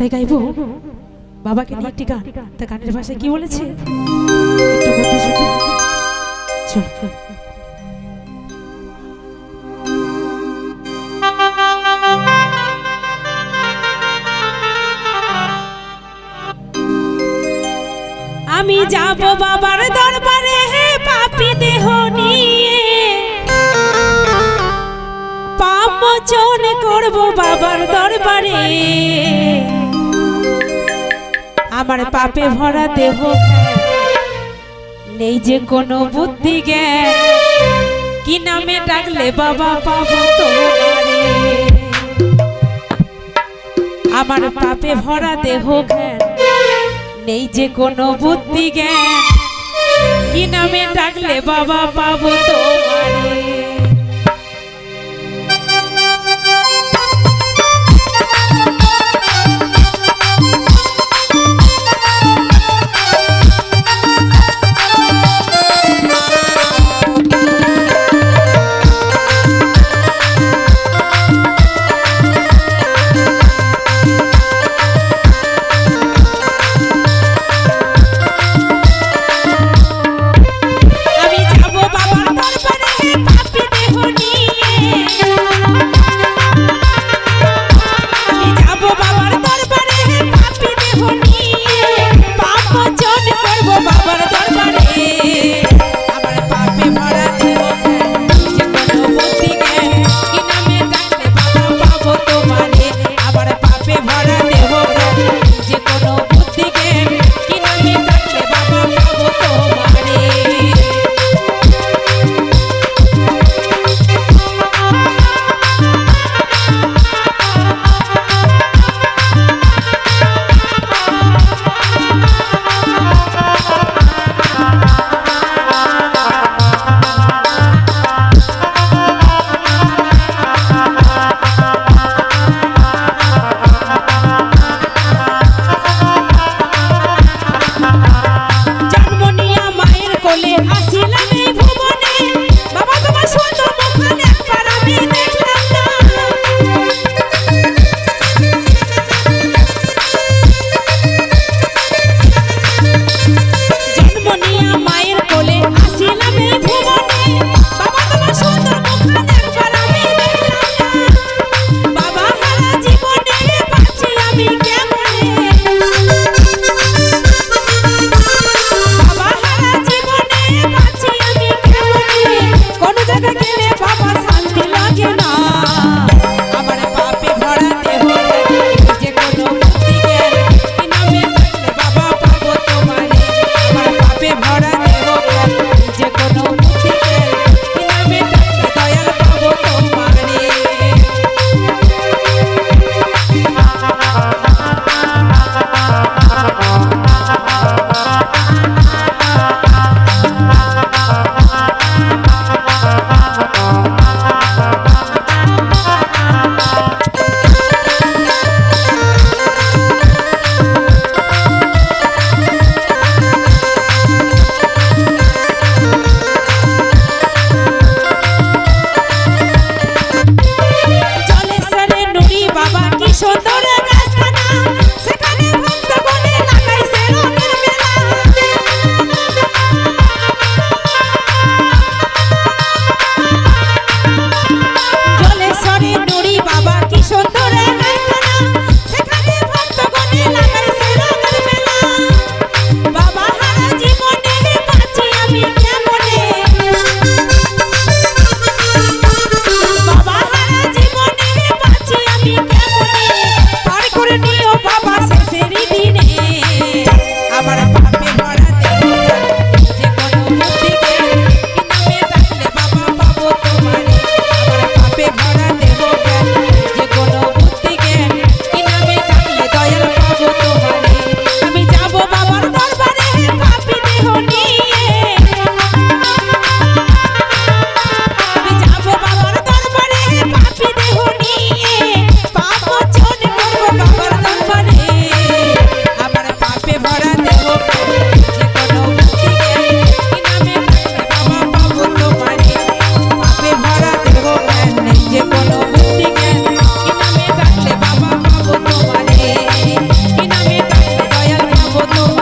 তাই গাইবো? বাবাকে নিয়ে একটি গান। তা গানের ভাষায় কি বলেছে। আমি যাব বাবার দরবারে হে পাপি দেহ নিয়ে। পাপ মোচন করব বাবার দরবারে। আমার পাপে ভরা দেহ। নেই যে কোনো বুদ্ধি জ্ঞান। কি নামে ডাকলে বাবা পাবো তোমারে? আমার পাপে ভরা দেহ জ্ঞান। নেই যে কোনো বুদ্ধি জ্ঞান। কি নামে ডাকলে বাবা পাবো তোমারে? no